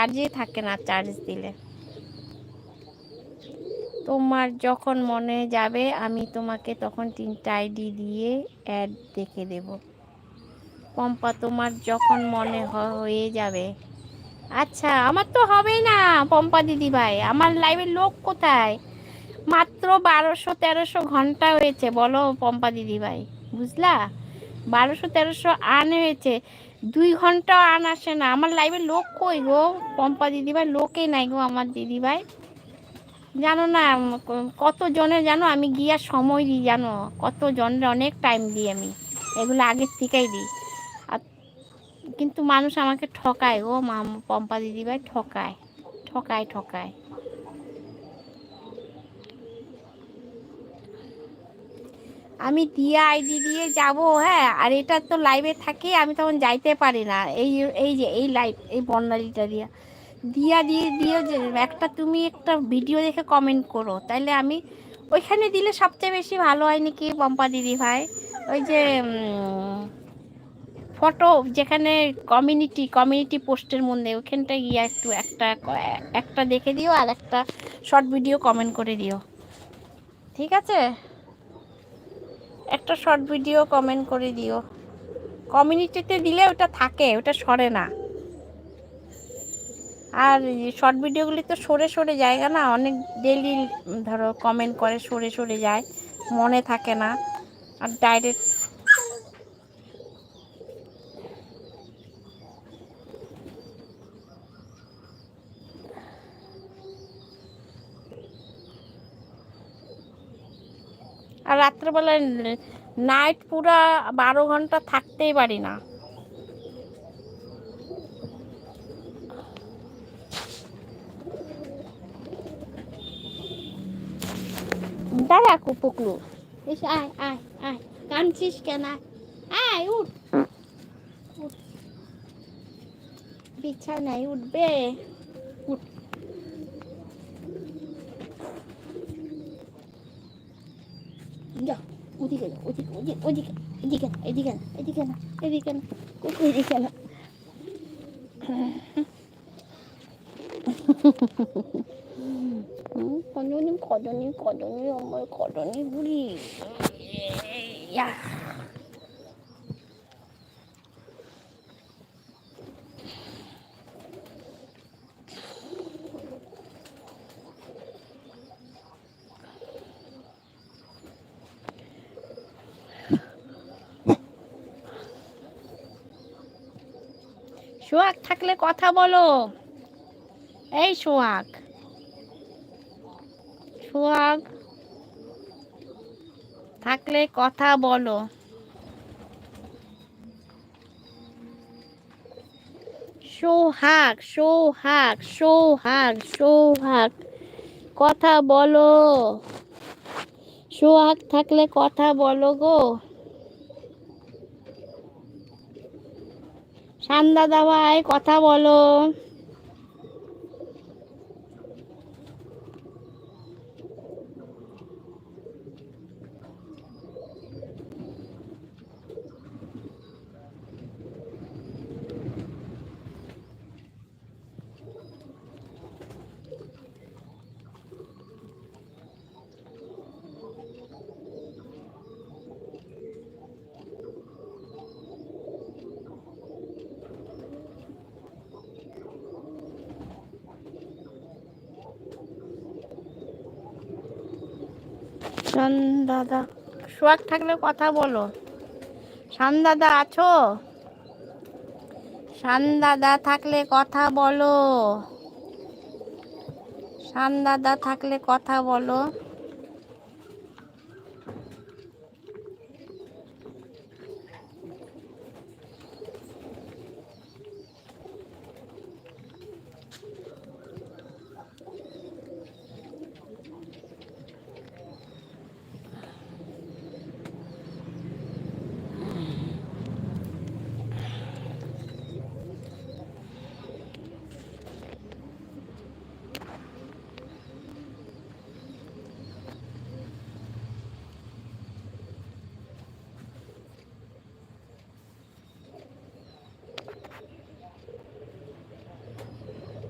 চার্জে থাকে না, চার্জ দিলে। তোমার যখন মনে যাবে, আমি তোমাকে তখন তিনটা আইডি দিয়ে অ্যাড দেখে দেব। পম্পা, তোমার যখন মনে হয়ে যাবে। আচ্ছা আমার তো হবেই না, পম্পা দিদি ভাই। আমার লাইভের লোক কোথায়? মাত্র বারোশো তেরোশো ঘণ্টা হয়েছে, বলো পম্পা দিদি ভাই। বুঝলা? বারোশো তেরোশো আন হয়েছে। দুই ঘণ্টা আন আসে না। আমার লাইভে লোক কই গো? পম্পা দিদিভাই লোকেই নাই গো আমার দিদিভাই। জানো না কত জনের জানো আমি গিয়া সময় দিই, জানো? কত জনের অনেক টাইম দিই আমি। এগুলো আগের থেকেই দিই। আর কিন্তু মানুষ আমাকে ঠকায় গো, মাম, পম্পা দিদিভাই ঠকায়। ঠকায় ঠকায়। আমি দিয়া আইডি দিয়ে যাব হ্যাঁ আর এটা তো লাইভে থাকে, আমি তখন যাইতে পারি না। এই এই যে, এই লাইভ এই বর্ণালীটা দিয়া। দিয়া, দিয়ে দিও যে, একটা তুমি একটা ভিডিও দেখে কমেন্ট করো, তাইলে আমি ওইখানে দিলে সবচেয়ে বেশি ভালো হয় নাকি, পম্পা দিদি ভাই? ওই যে ফটো যেখানে কমিউনিটি কমিউনিটি পোস্টের মধ্যে ওখানটায় গিয়ে একটু একটা একটা দেখে দিও, আর একটা শর্ট ভিডিও কমেন্ট করে দিও। ঠিক আছে? একটা শর্ট ভিডিও কমেন্ট করে দিও। কমিউনিটিতে দিলে ওটা থাকে, ওটা সরে না। আর শর্ট ভিডিওগুলি তো সরে সরে জায়গা না, অনেক ডেলি ধরো কমেন্ট করে সরে সরে যায়, মনে থাকে না। আর ডাইরেক্ট রাত্রেবেলায় নাইট পুরা বারো ঘণ্টা থাকতেই পারি না। আয় আয় আয়। কেন? আয় উঠ। বিছানায় উঠবে। উঠ। 야, 어디 가 냐, 어 디, 어 디, 어 디, 가, 어디 가 나, 어디 가 나, 어디 가 나, 어디 가 나, 꼭 어디 가 나. 응, 거전 이, 거전 이, 거전 이, 엄 마, 거전 이, 우 리. 야. সোহাগ থাকলে কথা বলো। এই সোহাগ। সোহাগ থাকলে কথা বলো। সোহাগ সোহাগ সোহাগ সোহাগ, কথা বলো। সোহাগ থাকলে কথা বলো গো। সান্দাদা দাওয়ায় কথা বলো। শান দাদা। সোহাগ থাকলে কথা বলো। শান দাদা আছো? শান দাদা থাকলে কথা বলো। শান দাদা থাকলে কথা বলো।